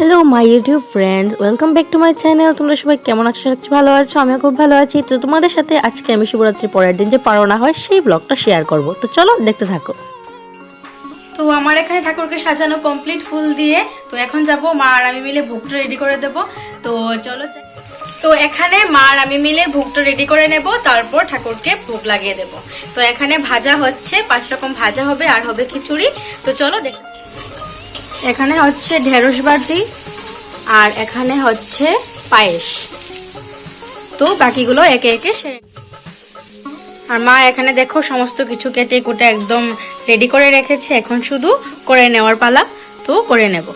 My YouTube friends welcome back to my channel তোমরা সবাই কেমন আছো? করছি ভালো আছো? আমিও খুব ভালো আছি। তো তোমাদের সাথে আজকে আমি শিবরাত্রির পরের দিন যে পারোনা হয়, সেই ব্লগটা শেয়ার করব। তো চলো দেখতে থাকো। তো আমার এখানে ঠাকুরকে সাজানো কমপ্লিট ফুল দিয়ে, তো এখন যাব মা আর আমি মিলে ভোগটা রেডি করে দেব। তো চলো তো এখানে মা আর আমি মিলে ভোগটা রেডি করে নেব, তারপর ঠাকুরকে ভোগ লাগিয়ে দেব। তো এখানে ভাজা হচ্ছে, পাঁচ রকম ভাজা হবে, আর হবে খিচুড়ি। তো চলো দেখ এখানে হচ্ছে ঢেঁড়স বাটি আর এখানে হচ্ছে পায়েস। তো বাকিগুলো একে একে সে আর মা এখানে দেখো সমস্ত কিছু কেটে কুটে একদম রেডি করে রেখেছে। এখন শুধু করে নেওয়ার পালা, তো করে নেব।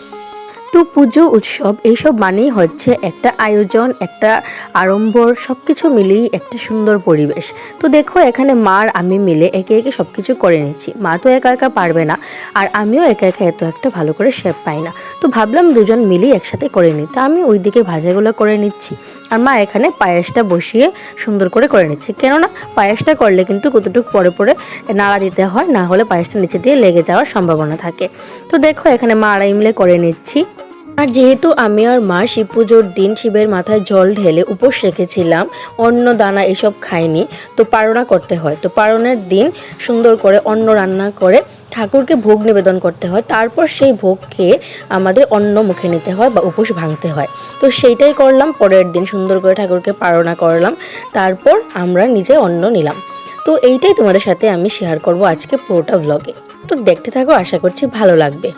তো পুজো, উৎসব, এইসব মানেই হচ্ছে একটা আয়োজন, একটা আড়ম্বর সব কিছু মিলিয়েই একটা সুন্দর পরিবেশ। তো দেখো, এখানে মা আমি মিলে একে একে সব কিছু করে নিচ্ছি। মা তো একা একা পারবে না, আর আমিও একা একা এত একটা ভালো করে শেপ পাই না। তো ভাবলাম দুজন মিলেই একসাথে করে নিই। তা আমি ওইদিকে ভাজাগুলো করে নিচ্ছি। আর মা এখানে পায়েসটা বসিয়ে সুন্দর করে করে নিচ্ছে। কেননা পায়েসটা করলে কিন্তু কতটুকু পরে পরে নাড়া দিতে হয়, না হলে পায়েসটা নিচে দিয়ে লেগে যাওয়ার সম্ভাবনা থাকে। তো দেখো, এখানে মা আড়াই মিলে করে নিচ্ছি। আর যেহেতু আমি আর মা শিব পুজোর দিন শিবের মাথায় জল ঢেলে উপোস রেখেছিলাম, অন্ন দানা এসব খাইনি, তো পারণা করতে হয়। তো পারণের দিন সুন্দর করে অন্ন রান্না করে ঠাকুরকে ভোগ নিবেদন করতে হয়। তারপর সেই ভোগ খেয়ে আমাদের অন্ন মুখে নিতে হয় বা উপোস ভাঙতে হয়। তো সেইটাই করলাম, পরের দিন সুন্দর করে ঠাকুরকে পারণা করলাম, তারপর আমরা নিজে অন্ন নিলাম। তো এইটাই তোমাদের সাথে আমি শেয়ার করব আজকে পুরোটা ব্লগে তো দেখতে থাকো, আশা করছি ভালো লাগবে।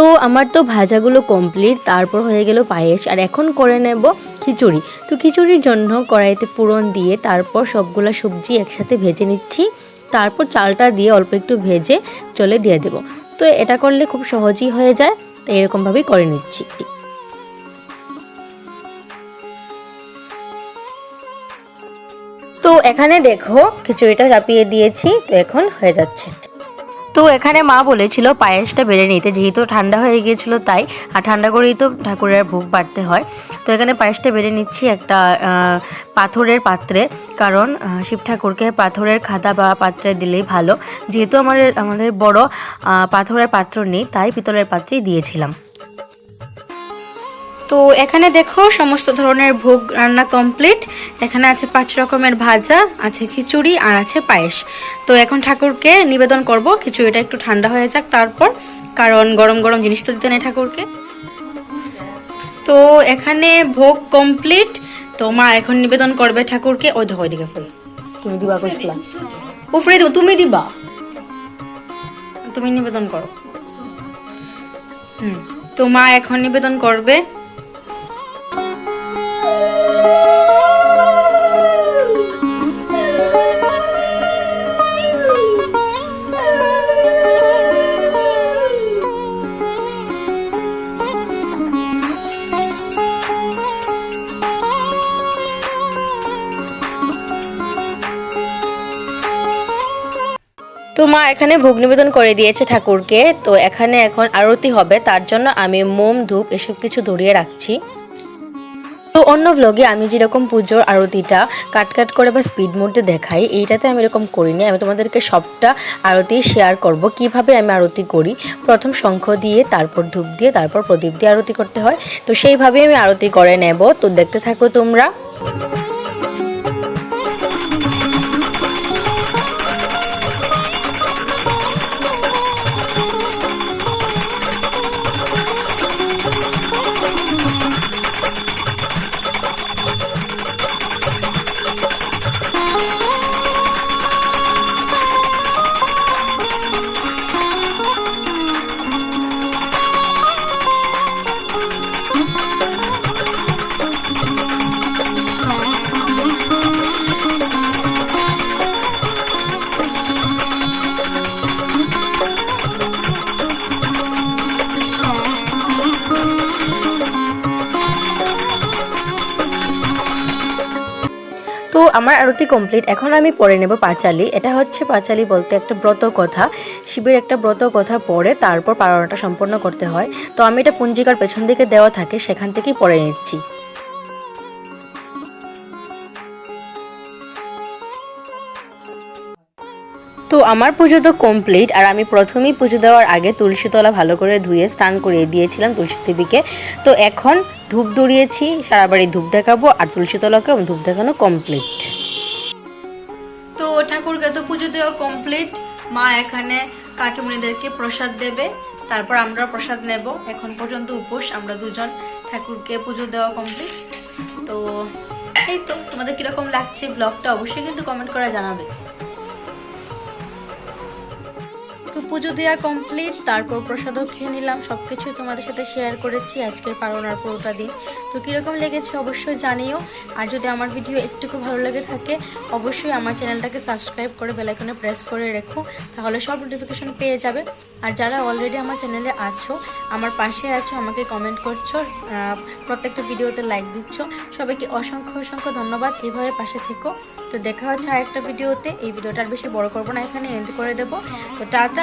তো আমার তো ভাজাগুলো কমপ্লিট তারপর হয়ে গেল পায়েস, আর এখন করে নেব খিচুড়ি। তো খিচুড়ির জন্য কড়াইতে পুরন দিয়ে তারপর সবগুলা সবজি একসাথে ভেজে নিচ্ছি। তারপর চালটা দিয়ে অল্প একটু ভেজে চলে দিয়ে দেব। তো এটা করলে খুব সহজই হয়ে যায় তো এরকমভাবেই করে নিচ্ছি। তো এখানে দেখো, খিচুড়িটা চাপিয়ে দিয়েছি, তো এখন হয়ে যাচ্ছে। তো এখানে মা বলেছিল পায়েসটা বেড়ে নিতে, যেহেতু ঠান্ডা হয়ে গিয়েছিল তাই, আর ঠান্ডা করেই তো ঠাকুরের ভোগ বাড়তে হয়। তো এখানে পায়েসটা বেড়ে নিচ্ছি একটা পাথরের পাত্রে, কারণ শিব ঠাকুরকে পাথরের খাতা বা পাত্রে দিলেই ভালো। যেহেতু আমাদের আমাদের বড় পাথরের পাত্র নেই, তাই পিতলের পাত্রেই দিয়েছিলাম। তো এখানে দেখো সমস্ত ধরনের ভোগ রান্না কমপ্লিট এখানে আছে পাঁচ রকমের ভাজা, আছে খিচুড়ি আর আছে পায়েস। তো এখন ঠাকুরকে নিবেদন করব, খিচুড়িটা একটু ঠান্ডা হয়ে যাক তারপর, কারণ গরম গরম জিনিস তো দিতে নেই ঠাকুরকে। তো এখানে ভোগ কমপ্লিট তো মা এখন নিবেদন করবে ঠাকুরকে। ওই দেখো ওইদিকে ফুল। তুমি দিবা কইছিলাম উফরে দেবো, তুমি দিবা। তুমি নিবেদন করো। হুম, তো মা এখন নিবেদন করবে। তো মা এখানে ভোগ নিবেদন করে দিয়েছে ঠাকুরকে, তো এখানে এখন আরতি হবে, তার জন্য আমি মোম, ধূপ এসব কিছু ধরিয়ে রাখছি। তো অন্য ব্লগে আমি যেরকম পুজোর আরতিটা কাট কাট করে বা স্পিড মোডে দেখাই, এইটাতে আমি এরকম করিনি। আমি তোমাদেরকে সবটা আরতি শেয়ার করব, কীভাবে আমি আরতি করি। প্রথম শঙ্খ দিয়ে, তারপর ধূপ দিয়ে, তারপর প্রদীপ দিয়ে আরতি করতে হয়। তো সেইভাবেই আমি আরতি করে নেব। তো দেখতে থাকো তোমরা। আমার আরতি কমপ্লিট এখন আমি পরে নেব পাঁচালি। এটা হচ্ছে পাঁচালি বলতে একটা ব্রত কথা। শিবের একটা ব্রত কথা পড়ে, তারপর পারণাটা সম্পন্ন করতে হয়। তো আমি এটা পুঞ্জিকার পেছন দিকে দেওয়া থাকে, সেখান থেকেই পরে নিচ্ছি। তো আমার পুজো তো কমপ্লিট আর আমি প্রথমেই পুজো দেওয়ার আগে তুলসীতলা ভালো করে ধুয়ে স্নান করিয়ে দিয়েছিলাম তুলসী দেবীকে। তো এখন ধূপ ধরিয়েছি, সারা বাড়ি ধূপ দেখাবো, আর তুলসীতলাকেও ধূপ দেখানো কমপ্লিট তো ঠাকুরকে তো পুজো দেওয়া কমপ্লিট মা এখানে কাকিমণিদেরকে প্রসাদ দেবে, তারপর আমরা প্রসাদ নেব। এখন পর্যন্ত উপোস, আমরা দুজন ঠাকুরকে পুজো দেওয়া কমপ্লিট তো এই তো, তোমাদের কীরকম লাগছে ব্লগটা অবশ্যই কিন্তু কমেন্ট করে জানাবে। পুজো দেওয়া কমপ্লিট তারপর প্রসাদও খেয়ে নিলাম সব কিছুই তোমাদের সাথে শেয়ার করেছি আজকের পালনার পুরোটা দিন। তো কীরকম লেগেছে অবশ্যই জানিও, আর যদি আমার ভিডিও একটুকু ভালো লেগে থাকে, অবশ্যই আমার চ্যানেলটাকে সাবস্ক্রাইব করে বেলাইকনে প্রেস করে রেখো, তাহলে সব নোটিফিকেশন পেয়ে যাবে। আর যারা অলরেডি আমার চ্যানেলে আছো, আমার পাশে আছো, আমাকে কমেন্ট করছ প্রত্যেকটা ভিডিওতে লাইক দিচ্ছ, সবাইকে অসংখ্য অসংখ্য ধন্যবাদ। এইভাবে পাশে থেকো। তো দেখা হচ্ছে আরেকটা ভিডিওতে এই ভিডিওটা আর বেশি বড় করব না, এখানে এন্ড করে দেবো। তো টাটা